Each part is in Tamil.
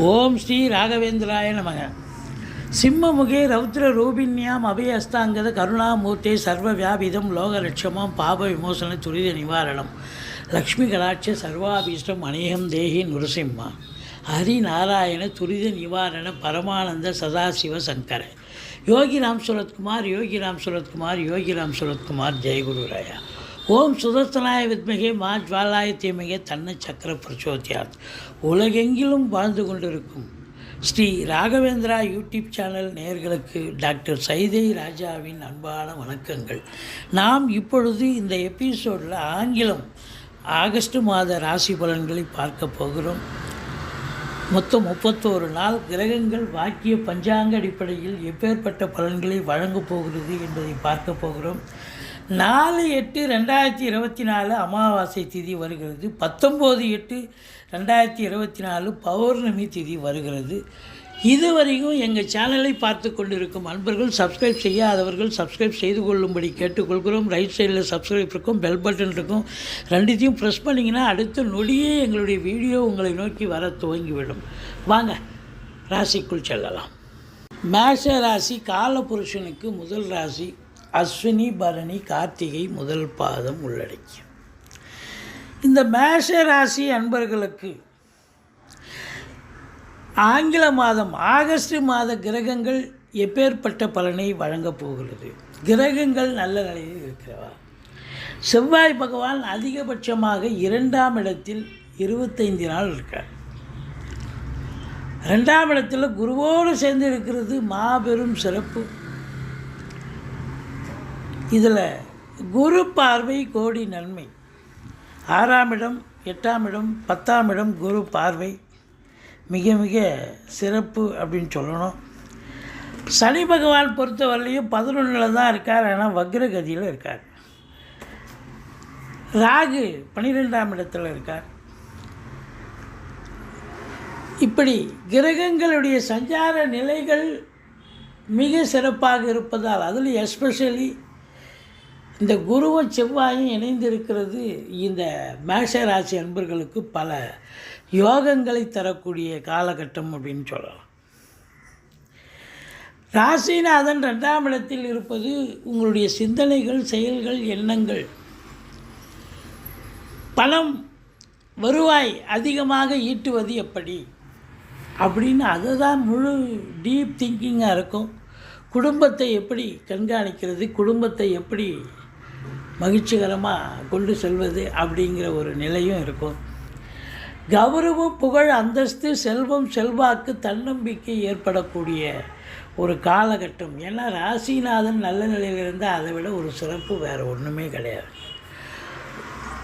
ஓம் ஸ்ரீ ராகவேந்திராய நமக. சிம்மமுகே ரௌத்ர ரூபிண்யாம் அபயஸ்தாங்கத கருணாமூர்த்தே சர்வ வியாபிதம் லோகலட்சமம் பாப விமோசன துரித நிவாரணம். லக்ஷ்மி கடாட்ச சர்வாபீஷ்டம் அநேகம் தேகி நுரசிம்மா. ஹரி நாராயண துரித நிவாரண பரமானந்த சதாசிவ சங்கர. யோகிராம் சுரத்குமார் யோகிராம் சுரத்குமார் யோகிராம் சுரத்குமார் ஜெயகுரு ராயா. ஓம் சுதர்சனாய வித்மகே மா ஜுவாலாய தீமகே தன்ன சக்கர பிரச்சோத்தியாத் உலகெங்கிலும் வாழ்ந்து கொண்டிருக்கும் ஸ்ரீ ராகவேந்திரா யூடியூப் சேனல் நேயர்களுக்கு டாக்டர் சைதை ராஜாவின் அன்பான வணக்கங்கள். நாம் இப்பொழுது இந்த எபிசோடில் ஆங்கிலம் ஆகஸ்ட் மாத ராசி பலன்களை பார்க்க போகிறோம். மொத்தம் முப்பத்தோரு நாள் கிரகங்கள் வாக்கிய பஞ்சாங்க அடிப்படையில் எப்பேற்பட்ட பலன்களை வழங்கப் போகிறது என்பதை பார்க்க போகிறோம். நாலு எட்டு ரெண்டாயிரத்தி இருபத்தி நாலு அமாவாசை திதி வருகிறது. பத்தொம்போது எட்டு ரெண்டாயிரத்தி இருபத்தி நாலு பௌர்ணமி திதி வருகிறது. இதுவரைக்கும் எங்கள் சேனலை பார்த்து கொண்டிருக்கும் அன்பர்கள் சப்ஸ்கிரைப் செய்யாதவர்கள் சப்ஸ்கிரைப் செய்து கொள்ளும்படி கேட்டுக்கொள்கிறோம். ரைட் சைடில் சப்ஸ்கிரைப் இருக்கும் பெல் பட்டன் இருக்கும். ரெண்டுத்தையும் ப்ரெஸ் பண்ணிங்கன்னா அடுத்த நொடியே எங்களுடைய வீடியோ உங்களை நோக்கி வர துவங்கிவிடும். வாங்க ராசிக்குள் செல்லலாம். மேஷ ராசி காலபுருஷனுக்கு முதல் ராசி. அஸ்வினி பரணி கார்த்திகை முதல் பாதம் உள்ளடக்கியும் இந்த மேஷ ராசி அன்பர்களுக்கு ஆங்கில மாதம் ஆகஸ்ட் மாத கிரகங்கள் எப்பேற்பட்ட பலனை வழங்கப் போகிறது? கிரகங்கள் நல்ல நிலையில் இருக்கிறவா செவ்வாய் பகவான் அதிகபட்சமாக இரண்டாம் இடத்தில் இருபத்தைந்து நாள் இருக்கார். ரெண்டாம் இடத்தில் குருவோடு சேர்ந்து இருக்கிறது மாபெரும் சிறப்பு. இதில் குரு பார்வை கோடி நன்மை. ஆறாம் இடம் எட்டாம் இடம் பத்தாம் இடம் குரு பார்வை. மிக மிக சிறப்பு அப்படின்னு சொல்லணும். சனி பகவான் பொறுத்தவரையிலையும் பதினொன்றில் தான் இருக்கார் ஆனால் வக்ரகதியில் இருக்கார். ராகு பன்னிரெண்டாம் இடத்துல இருக்கார். இப்படி கிரகங்களுடைய சஞ்சார நிலைகள் மிக சிறப்பாக இருப்பதால் அதில் எஸ்பெஷலி இந்த குருவும் செவ்வாயும் இணைந்திருக்கிறது இந்த மேஷ ராசி அன்பர்களுக்கு பல யோகங்களை தரக்கூடிய காலகட்டம் அப்படின்னு சொல்லலாம். ராசிநாதன் ரெண்டாம் இடத்தில் இருப்பது உங்களுடைய சிந்தனைகள் செயல்கள் எண்ணங்கள். பணம் வருவாய் அதிகமாக ஈட்டுவது எப்படி? அப்படின்னு அதுதான் முழு டீப் திங்கிங்காக இருக்கும். குடும்பத்தை எப்படி கண்காணிக்கிறது? குடும்பத்தை எப்படி மகிழ்ச்சிகரமாக கொண்டு செல்வது அப்படிங்கிற ஒரு நிலையும் இருக்கும். கௌரவம் புகழ் அந்தஸ்து செல்வம் செல்வாக்கு தன்னம்பிக்கை ஏற்படக்கூடிய ஒரு காலகட்டம். ஏன்னா ராசிநாதன் நல்ல நிலையில் இருந்தால் அதை விட ஒரு சிறப்பு வேறு ஒன்றுமே கிடையாது.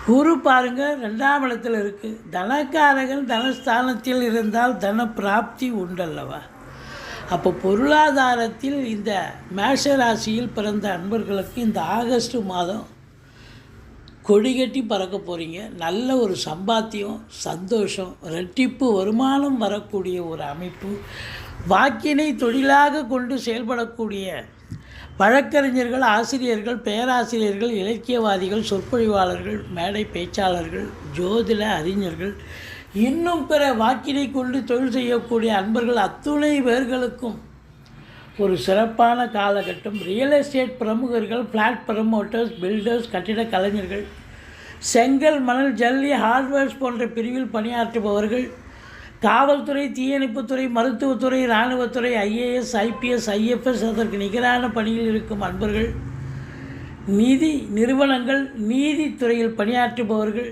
குரு பாருங்கள் ரெண்டாம் இடத்தில் இருக்குது தனக்காரர்கள் தனஸ்தானத்தில் இருந்தால் தன பிராப்தி உண்டல்லவா? அப்போ பொருளாதாரத்தில் இந்த மேஷ ராசியில் பிறந்த அன்பர்களுக்கு இந்த ஆகஸ்ட் மாதம் கொடிகட்டி பறக்க போகிறீங்க நல்ல ஒரு சம்பாத்தியம் சந்தோஷம் ரெட்டிப்பு வருமானம் வரக்கூடிய ஒரு அமைப்பு. வாக்கினை தொழிலாக கொண்டு செயல்படக்கூடிய வழக்கறிஞர்கள் ஆசிரியர்கள் பேராசிரியர்கள் இலக்கியவாதிகள் சொற்பொழிவாளர்கள் மேடை பேச்சாளர்கள் ஜோதிட அறிஞர்கள் இன்னும் பிற வாக்கினை கொண்டு தொழில் செய்யக்கூடிய அன்பர்கள் அத்துணை பேர்களுக்கும் ஒரு சிறப்பான காலகட்டம். ரியல் எஸ்டேட் பிரமுகர்கள் ஃப்ளாட் ப்ரமோட்டர்ஸ் பில்டர்ஸ் கட்டிட கலைஞர்கள் செங்கல் மணல் ஜல்லி ஹார்ட்வேர்ஸ் போன்ற பிரிவில் பணியாற்றுபவர்கள் காவல்துறை தீயணைப்புத்துறை மருத்துவத்துறை இராணுவத்துறை ஐஏஎஸ் ஐபிஎஸ் ஐஎஃப்எஸ் அதற்கு நிகரான பணியில் இருக்கும் அன்பர்கள் நிதி நிறுவனங்கள் நீதித்துறையில் பணியாற்றுபவர்கள்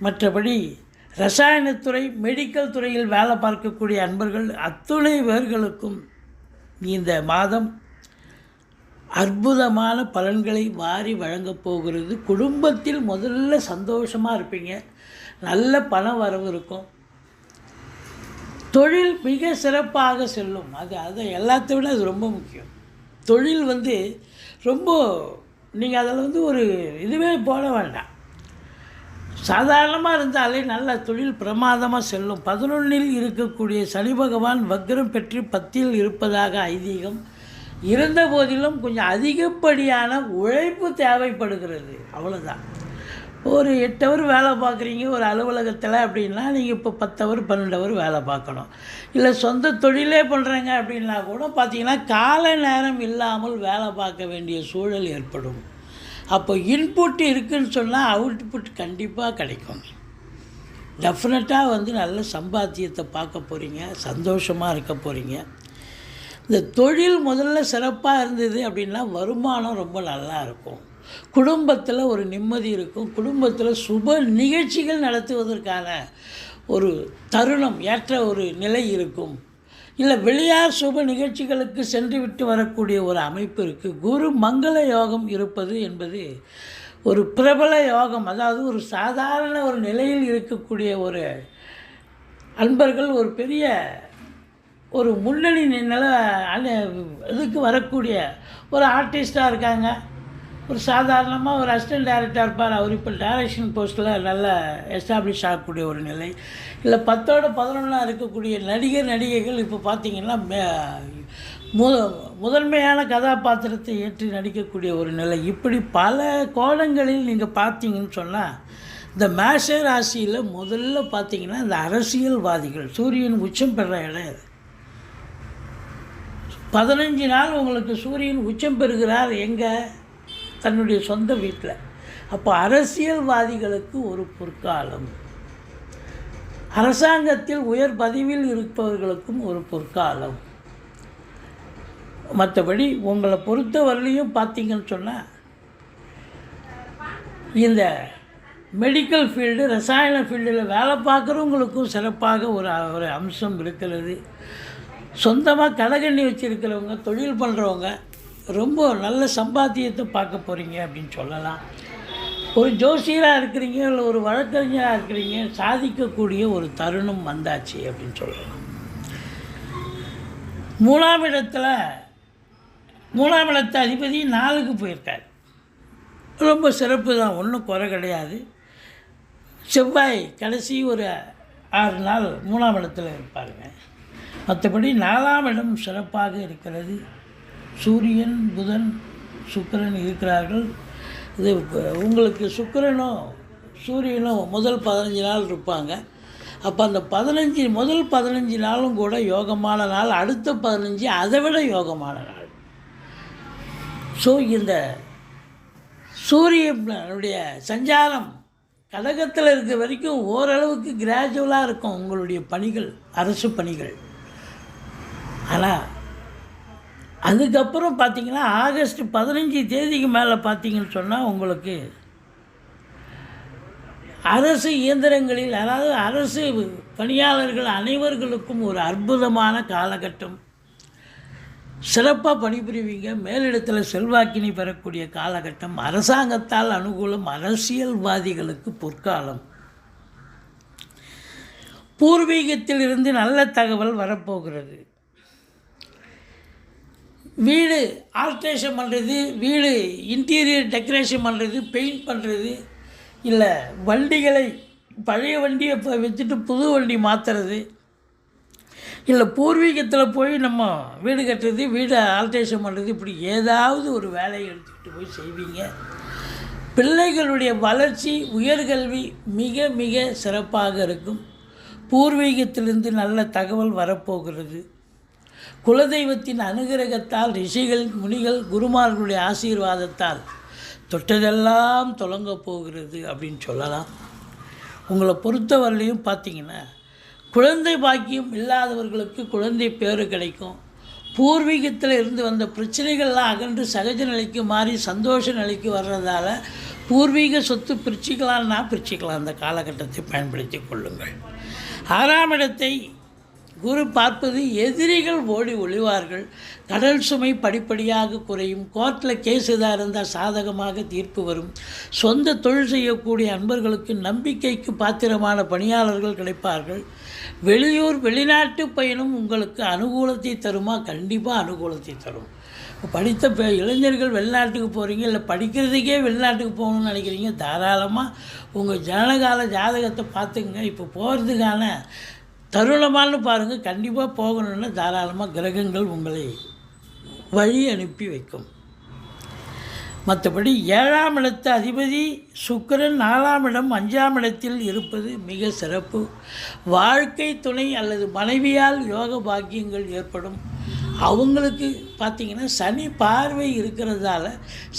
மற்றபடி ரசாயனத்துறை மெடிக்கல் துறையில் வேலை பார்க்கக்கூடிய அன்பர்கள் அத்துணை பேர்களுக்கும் இந்த மாதம் அற்புதமான பலன்களை வாரி வழங்கப் போகிறது. குடும்பத்தில் முதல்ல சந்தோஷமாக இருப்பீங்க. நல்ல பண வரவு இருக்கும். தொழில் மிக சிறப்பாக செல்லும். அது அதை எல்லாத்த விட அது ரொம்ப முக்கியம். தொழில் வந்து ரொம்ப நீங்கள் அதில் வந்து ஒரு இதுவே போட வேண்டாம். சாதாரணமாக இருந்தாலே நல்ல தொழில் பிரமாதமாக செல்லும். பதினொன்றில் இருக்கக்கூடிய சனி பகவான் வக்ரம் பெற்று பத்தில் இருப்பதாக ஐதீகம். இருந்த போதிலும் கொஞ்சம் அதிகப்படியான உழைப்பு தேவைப்படுகிறது. அவ்வளோதான் ஒரு எட்டு ஹவர் வேலை பார்க்குறீங்க ஒரு அலுவலகத்தில் அப்படின்னா நீங்கள் இப்போ பத்து ஹவர் பன்னெண்டு ஹவர் வேலை பார்க்கணும். இல்லை சொந்த தொழிலே பண்ணுறேங்க அப்படின்னா கூட பார்த்தீங்கன்னா காலை நேரம் இல்லாமல் வேலை பார்க்க வேண்டிய சூழல் ஏற்படும். அப்போ இன்புட் இருக்குன்னு சொன்னால் அவுட்புட் கண்டிப்பாக கிடைக்கும். டெஃபினட்டாக வந்து நல்ல சம்பாத்தியத்தை பார்க்க போகிறீங்க சந்தோஷமாக இருக்க போகிறீங்க இந்த தொழில் முதல்ல சிறப்பாக இருந்தது அப்படின்னா வருமானம் ரொம்ப நல்லா இருக்கும். குடும்பத்தில் ஒரு நிம்மதி இருக்கும். குடும்பத்தில் சுப நிகழ்ச்சிகள் நடத்துவதற்கான ஒரு தருணம் ஏற்ற ஒரு நிலை இருக்கும். இல்லை வெளியார் சுப நிகழ்ச்சிகளுக்கு சென்று விட்டு வரக்கூடிய ஒரு அமைப்பு இருக்குது குரு மங்கள யோகம் இருப்பது என்பது ஒரு பிரபல யோகம். அதாவது ஒரு சாதாரண ஒரு நிலையில் இருக்கக்கூடிய ஒரு அன்பர்கள் ஒரு பெரிய ஒரு முன்னணி நில அன- இதுக்கு வரக்கூடிய ஒரு ஆர்டிஸ்டாக இருக்காங்க. ஒரு சாதாரணமாக ஒரு அசிஸ்டன்ட் டேரக்டர் இருப்பார். அவர் இப்போ டைரக்ஷன் போஸ்ட்டில் நல்ல எஸ்டாப்ளிஷ் ஆகக்கூடிய ஒரு நிலை. இல்லை பத்தோட பதினொன்றாக இருக்கக்கூடிய நடிகர் நடிகைகள் இப்போ பார்த்தீங்கன்னா மே- மு முதன்மையான கதாபாத்திரத்தை ஏற்று நடிக்கக்கூடிய ஒரு நிலை. இப்படி பல கோணங்களில் நீங்கள் பார்த்தீங்கன்னு சொன்னால் இந்த மேஷ ராசியில் முதல்ல பார்த்தீங்கன்னா இந்த அரசியல்வாதிகள் சூரியன் உச்சம் பெற இடம் இது. பதினஞ்சு நாள் உங்களுக்கு சூரியன் உச்சம் பெறுகிறார். எங்கே? தன்னுடைய சொந்த வீட்டில். அப்போ அரசியல்வாதிகளுக்கு ஒரு பொற்காலம். அரசாங்கத்தில் உயர் பதவியில் இருப்பவர்களுக்கும் ஒரு பொற்காலம். மற்றபடி உங்களை பொறுத்த வரலையும் பார்த்தீங்கன்னு சொன்னால் இந்த மெடிக்கல் ஃபீல்டு ரசாயன ஃபீல்டில் வேலை பார்க்குறவங்களுக்கும் சிறப்பாக ஒரு ஒரு அம்சம் இருக்கிறது. சொந்தமாக கடைகண்ணி வச்சுருக்கிறவங்க தொழில் பண்ணுறவங்க ரொம்ப நல்ல சம்பாத்தியத்தை பார்க்க போகிறீங்க அப்படின்னு சொல்லலாம். ஒரு ஜோசியராக இருக்கிறீங்க இல்லை ஒரு வழக்கறிஞராக இருக்கிறீங்க சாதிக்கக்கூடிய ஒரு தருணம் வந்தாச்சு அப்படின்னு சொல்லலாம். மூணாம் இடத்துல மூணாம் இடத்து அதிபதி நாலுக்கு போயிருக்காரு. ரொம்ப சிறப்பு தான் ஒன்றும் குறை கிடையாது. செவ்வாய் கடைசி ஒரு ஆறு நாள் மூணாம் இடத்துல இருப்பாருங்க. மற்றபடி நாலாம் இடம் சிறப்பாக இருக்கிறது. சூரியன் புதன் சுக்கிரன் இருக்கிறார்கள். இது உங்களுக்கு சுக்கிரனும் சூரியனும் முதல் பதினஞ்சு நாள் இருப்பாங்க. அப்போ அந்த பதினஞ்சு முதல் பதினஞ்சு நாளும் கூட யோகமான நாள். அடுத்த பதினஞ்சு அதை விட யோகமான நாள். ஸோ இந்த சூரியனுடைய சஞ்சாரம் கடகத்தில் இருக்க வரைக்கும் ஓரளவுக்கு கிராஜுவலாக இருக்கும் உங்களுடைய பணிகள் அரசு பணிகள். ஆனால் அதுக்கப்புறம் பார்த்தீங்கன்னா ஆகஸ்ட் பதினஞ்சு தேதிக்கு மேலே பார்த்தீங்கன்னு சொன்னால் உங்களுக்கு அரசு இயந்திரங்களில் அதாவது அரசு பணியாளர்கள் அனைவர்களுக்கும் ஒரு அற்புதமான காலகட்டம். சிறப்பாக பணிபுரிவீங்க மேலிடத்தில் செல்வாக்கினை பெறக்கூடிய காலகட்டம் அரசாங்கத்தால் அனுகூலம் அரசியல்வாதிகளுக்கு பொற்காலம். பூர்வீகத்திலிருந்து நல்ல தகவல் வரப்போகிறது. வீடு ஆல்ட்ரேஷன் பண்ணுறது வீடு இன்டீரியர் டெக்கரேஷன் பண்ணுறது பெயிண்ட் பண்ணுறது இல்லை வண்டிகளை பழைய வண்டியை இப்போ வச்சுட்டு புது வண்டி மாற்றுறது இல்லை பூர்வீகத்தில் போய் நம்ம வீடு கட்டுறது வீடை ஆல்ட்ரேஷன் பண்ணுறது இப்படி ஏதாவது ஒரு வேலையை எடுத்துக்கிட்டு போய் செய்வீங்க. பிள்ளைகளுடைய வளர்ச்சி உயர்கல்வி மிக மிக சிறப்பாக இருக்கும். பூர்வீகத்திலிருந்து நல்ல தகவல் வரப்போகிறது. குலதெய்வத்தின் அனுகிரகத்தால் ரிஷிகள் முனிகள் குருமார்களுடைய ஆசீர்வாதத்தால் தொட்டதெல்லாம் தொடங்க போகிறது அப்படின்னு சொல்லலாம். உங்களை பொறுத்தவரையிலையும் பார்த்தீங்கன்னா குழந்தை பாக்கியம் இல்லாதவர்களுக்கு குழந்தை பேறு கிடைக்கும். பூர்வீகத்தில் இருந்து வந்த பிரச்சனைகள்லாம் அகன்று சகஜ நிலைக்கு மாறி சந்தோஷ நிலைக்கு வர்றதால பூர்வீக சொத்து பிரிச்சுக்கலாம்னா பிரிச்சுக்கலாம். அந்த காலகட்டத்தை பயன்படுத்தி கொள்ளுங்கள். ஆறாம் இடத்தை குரு பார்ப்பது எதிரிகள் ஓடி ஒளிவார்கள். கடல் சுமை படிப்படியாக குறையும். கோர்ட்டில் கேஸ் எதாக இருந்தால் சாதகமாக தீர்ப்பு வரும். சொந்த தொழில் செய்யக்கூடிய அன்பர்களுக்கு நம்பிக்கைக்கு பாத்திரமான பணியாளர்கள் கிடைப்பார்கள். வெளியூர் வெளிநாட்டு பயணம் உங்களுக்கு அனுகூலத்தை தருமா? கண்டிப்பாக அனுகூலத்தை தரும். படித்த இளைஞர்கள் வெளிநாட்டுக்கு போகிறீங்க இல்லை படிக்கிறதுக்கே வெளிநாட்டுக்கு போகணும்னு நினைக்கிறீங்க தாராளமாக உங்கள் ஜனகால ஜாதகத்தை பார்த்துங்க இப்போ போகிறதுக்கான தருணமானு பாருங்கள் கண்டிப்பாக போகணும்னு தாராளமாக கிரகங்கள் உங்களை வழி அனுப்பி வைக்கும். மற்றபடி ஏழாம் இடத்து அதிபதி சுக்கிரன் நாலாம் இடம் அஞ்சாம் இடத்தில் இருப்பது மிக சிறப்பு. வாழ்க்கை துணை அல்லது மனைவியால் யோக பாக்கியங்கள் ஏற்படும். அவங்களுக்கு பார்த்திங்கன்னா சனி பார்வை இருக்கிறதால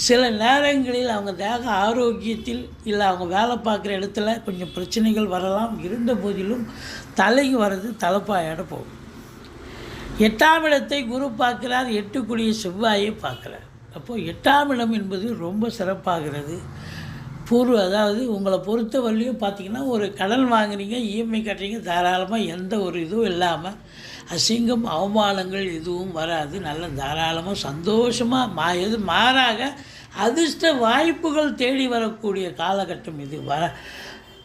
சில நேரங்களில் அவங்க தேக ஆரோக்கியத்தில் இல்லை அவங்க வேலை பார்க்குற இடத்துல கொஞ்சம் பிரச்சனைகள் வரலாம். இருந்த போதிலும் தலைக்கு வர்றது தலைப்பாயோட போகும். எட்டாம் இடத்தை குரு பார்க்குறார் எட்டுக்குடிய செவ்வாயை பார்க்குறார். அப்போது எட்டாம் இடம் என்பது ரொம்ப சிறப்பாகிறது. பூர்வ அதாவது உங்களை பொறுத்த வரலையும் பார்த்தீங்கன்னா ஒரு கடன் வாங்குறீங்க இஎம்ஐ கட்டுறீங்க தாராளமாக எந்த ஒரு இதுவும் இல்லாமல் அசிங்கம் அவமானங்கள் எதுவும் வராது. நல்ல தாராளமாக சந்தோஷமாக மா எது மாறாக அதிர்ஷ்ட வாய்ப்புகள் தேடி வரக்கூடிய காலகட்டம் இது. வர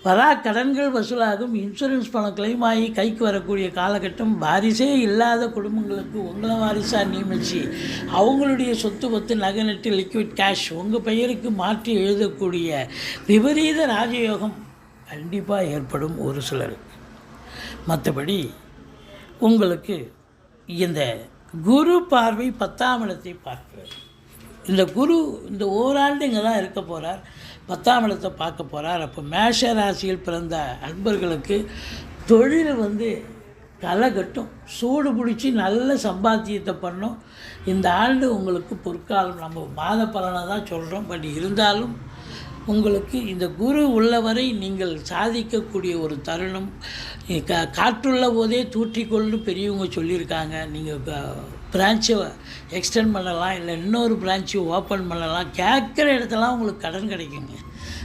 வரா கடன்கள் வசூலாகும். இன்சூரன்ஸ் பணம் கிளைம் ஆகி கைக்கு வரக்கூடிய காலகட்டம் வாரிசே இல்லாத குடும்பங்களுக்கு உங்களை வாரிசாக நியமித்து அவங்களுடைய சொத்து பத்து நகை நட்டு லிக்விட் கேஷ் உங்கள் பெயருக்கு மாற்றி எழுதக்கூடிய விபரீத ராஜயோகம் கண்டிப்பாக ஏற்படும் ஒரு சிலருக்கு. மற்றபடி உங்களுக்கு இந்த குரு பார்வை பத்தாம் இடத்தை பார்க்கிறது. இந்த குரு இந்த ஓராண்டு இங்கே தான் இருக்க போகிறார் பத்தாம் இடத்தை பார்க்க போகிறார் அப்போ மேஷ ராசியில் பிறந்த அன்பர்களுக்கு தொழில் வந்து களை கட்டும். சூடு பிடிச்சி நல்ல சம்பாத்தியத்தை பண்ணும். இந்த ஆண்டு உங்களுக்கு பொற்காலம். நம்ம மாத பலனை தான் சொல்கிறோம் பட் இருந்தாலும் உங்களுக்கு இந்த குரு உள்ளவரை நீங்கள் சாதிக்கக்கூடிய ஒரு தருணம் கா காற்றுள்ள போதே தூற்றிக்கொள்னு பெரியவங்க சொல்லியிருக்காங்க. நீங்கள் பிரான்ச்சை எக்ஸ்டெண்ட் பண்ணலாம் இல்லை இன்னொரு பிரான்ச்சு ஓப்பன் பண்ணலாம். கேட்குற இடத்துலாம் உங்களுக்கு கடன் கிடைக்குங்க.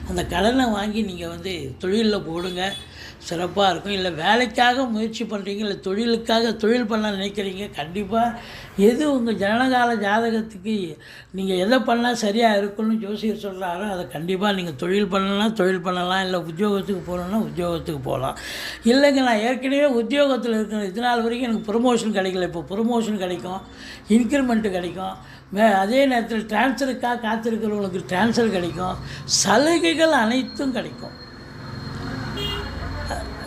அந்த கடனை வாங்கி நீங்கள் வந்து தொழிலில் போடுங்க. சிறப்பாக இருக்கும். இல்லை வேலைக்காக முயற்சி பண்ணுறீங்க இல்லை தொழிலுக்காக தொழில் பண்ண நினைக்கிறீங்க கண்டிப்பாக எது உங்கள் ஜனனகால ஜாதகத்துக்கு நீங்கள் எதை பண்ணால் சரியாக இருக்கும்னு ஜோசியர் சொல்கிறாரோ அதை கண்டிப்பாக நீங்கள் தொழில் பண்ணலாம் தொழில் பண்ணலாம் இல்லை உத்தியோகத்துக்கு போகணுன்னா உத்தியோகத்துக்கு போகலாம். இல்லைங்க நான் ஏற்கனவே உத்தியோகத்தில் இருக்கிற இது நாள் வரைக்கும் எனக்கு ப்ரொமோஷன் கிடைக்கல. இப்போ ப்ரொமோஷன் கிடைக்கும் இன்க்ரிமெண்ட்டு கிடைக்கும். மே அதே நேரத்தில் டிரான்ஸ்ஃபருக்காக காத்திருக்கிறவங்களுக்கு டிரான்ஸ்ஃபர் கிடைக்கும். சலுகைகள் அனைத்தும் கிடைக்கும்.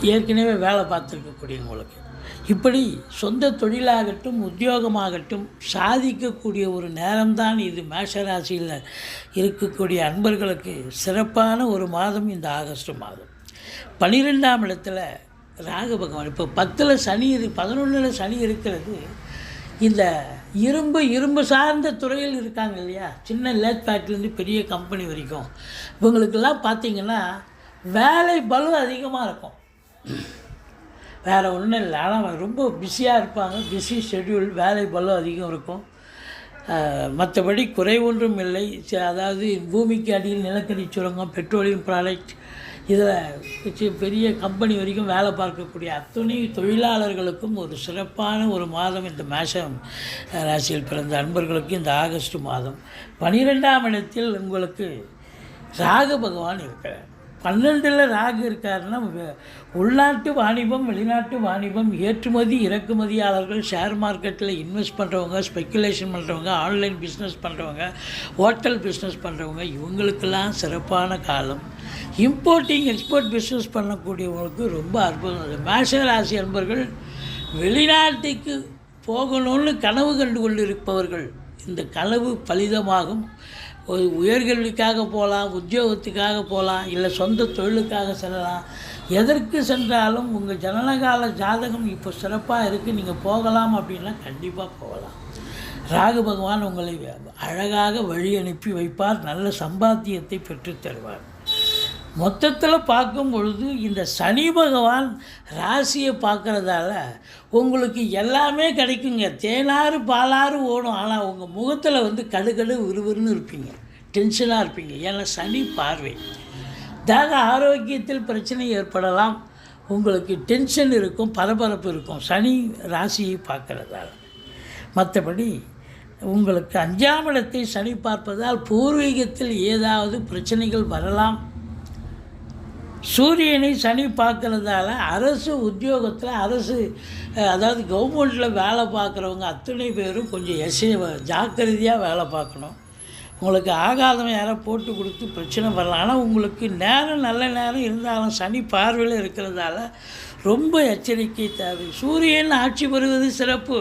ஏற்கனவே வேலை பார்த்துருக்கக்கூடியவங்களுக்கு இப்படி சொந்த தொழிலாகட்டும் உத்தியோகமாகட்டும் சாதிக்கக்கூடிய ஒரு நேரம்தான் இது மேஷராசியில் இருக்கக்கூடிய அன்பர்களுக்கு சிறப்பான ஒரு மாதம் இந்த ஆகஸ்ட் மாதம். பன்னிரெண்டாம் இடத்துல ராக பகவான் இப்போ பத்தில் சனி இரு பதினொன்றில் சனி இருக்கிறது இந்த இரும்பு இரும்பு சார்ந்த துறையில் இருக்காங்க இல்லையா? சின்ன லேத் ஃபேக்ட்ரிலேருந்து பெரிய கம்பெனி வரைக்கும். இவங்களுக்கெல்லாம் பார்த்திங்கன்னா வேலை பலு அதிகமாக இருக்கும். வேறு ஒன்றும் இல்லை. ஆனால் ரொம்ப பிஸியாக இருப்பாங்க. பிஸி ஷெட்யூல் வேலை பலம் அதிகம் இருக்கும். மற்றபடி குறை ஒன்றும் இல்லை. அதாவது பூமிக்கு அடியில் நிலக்கரி சுரங்கம் பெட்ரோலியம் ப்ராடக்ட் இதில் பெரிய கம்பெனி வரைக்கும் வேலை பார்க்கக்கூடிய அத்துணை தொழிலாளர்களுக்கும் ஒரு சிறப்பான ஒரு மாதம் இந்த மேஷம் ராசியில் பிறந்த அன்பர்களுக்கு இந்த ஆகஸ்ட் மாதம். பனிரெண்டாம் இடத்தில் உங்களுக்கு ராக பகவான் இருக்கிறார். பன்னெண்டில் ராகு இருக்காருன்னா உள்நாட்டு வாணிபம் வெளிநாட்டு வாணிபம் ஏற்றுமதி இறக்குமதியாளர்கள் ஷேர் மார்க்கெட்டில் இன்வெஸ்ட் பண்ணுறவங்க ஸ்பெக்குலேஷன் பண்ணுறவங்க ஆன்லைன் பிஸ்னஸ் பண்ணுறவங்க ஹோட்டல் பிஸ்னஸ் பண்ணுறவங்க இவங்களுக்கெல்லாம் சிறப்பான காலம். இம்போர்ட்டிங் எக்ஸ்போர்ட் பிஸ்னஸ் பண்ணக்கூடியவங்களுக்கு ரொம்ப அற்புதம். மேஷ ராசி அன்பர்கள் வெளிநாட்டுக்கு போகணும்னு கனவு கண்டு கொண்டு இருப்பவர்கள் இந்த கனவு பலிதமாகும். ஒரு உயர்கல்விக்காக போகலாம் உத்தியோகத்துக்காக போகலாம் இல்லை சொந்த தொழிலுக்காக செல்லலாம். எதற்கு சென்றாலும் உங்கள் ஜனனகால ஜாதகம் இப்போ சிறப்பாக இருக்குது நீங்கள் போகலாம் அப்படின்னா கண்டிப்பாக போகலாம். ராகு பகவான் உங்களை அழகாக வழி அனுப்பி வைப்பார் நல்ல சம்பாத்தியத்தை பெற்றுத் தருவார். மொத்தத்தில் பார்க்கும் பொழுது இந்த சனி பகவான் ராசியை பார்க்குறதால உங்களுக்கு எல்லாமே கிடைக்குங்க. தேனாறு பாலாறு ஓடும். ஆனால் உங்கள் முகத்தில் வந்து கடுகடு விறுவிறுன்னு இருப்பீங்க. டென்ஷனாக இருப்பீங்க. ஏன்னா சனி பார்வை. தக ஆரோக்கியத்தில் பிரச்சனை ஏற்படலாம். உங்களுக்கு டென்ஷன் இருக்கும் பரபரப்பு இருக்கும். சனி ராசியை பார்க்குறதால. மற்றபடி உங்களுக்கு அஞ்சாம் இடத்தை சனி பார்ப்பதால் பூர்வீகத்தில் ஏதாவது பிரச்சனைகள் வரலாம். சூரியனை சனி பார்க்கறதால அரசு உத்தியோகத்தில் அரசு அதாவது கவர்மெண்ட்டில் வேலை பார்க்குறவங்க அத்தனை பேரும் கொஞ்சம் எசை ஜாக்கிரதையாக வேலை பார்க்கணும். உங்களுக்கு ஆகாதம் யாரை போட்டு கொடுத்து பிரச்சனை வரலாம். ஆனால் உங்களுக்கு நேரம் நல்ல நேரம் இருந்தாலும் சனி பார்வையில் இருக்கிறதால ரொம்ப எச்சரிக்கை தேவை. சூரியன் ஆட்சி பெறுவது சிறப்பு.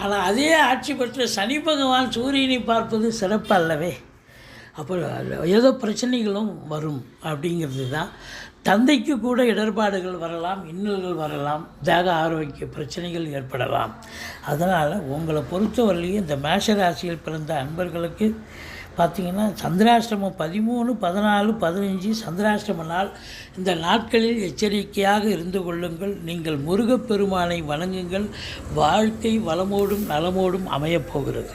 ஆனால் அதே ஆட்சி பெற்ற சனி பகவான் சூரியனை பார்ப்பது சிறப்பு அல்லவே அப்போ ஏதோ பிரச்சனைகளும் வரும் அப்படிங்கிறது தான் தந்தைக்கு கூட இடர்பாடுகள் வரலாம் இன்னல்கள் வரலாம் தேக ஆரோக்கிய பிரச்சனைகள் ஏற்படலாம். அதனால் உங்களை பொறுத்தவரையிலையும் இந்த மேஷராசியில் பிறந்த அன்பர்களுக்கு பார்த்திங்கன்னா சந்திராஷ்டமம் பதிமூணு பதினாலு பதினஞ்சு சந்திராஷ்டம நாள் இந்த நாட்களில் எச்சரிக்கையாக இருந்து கொள்ளுங்கள். நீங்கள் முருகப்பெருமானை வணங்குங்கள். வாழ்க்கை வளமோடும் நலமோடும் அமையப் போகிறது.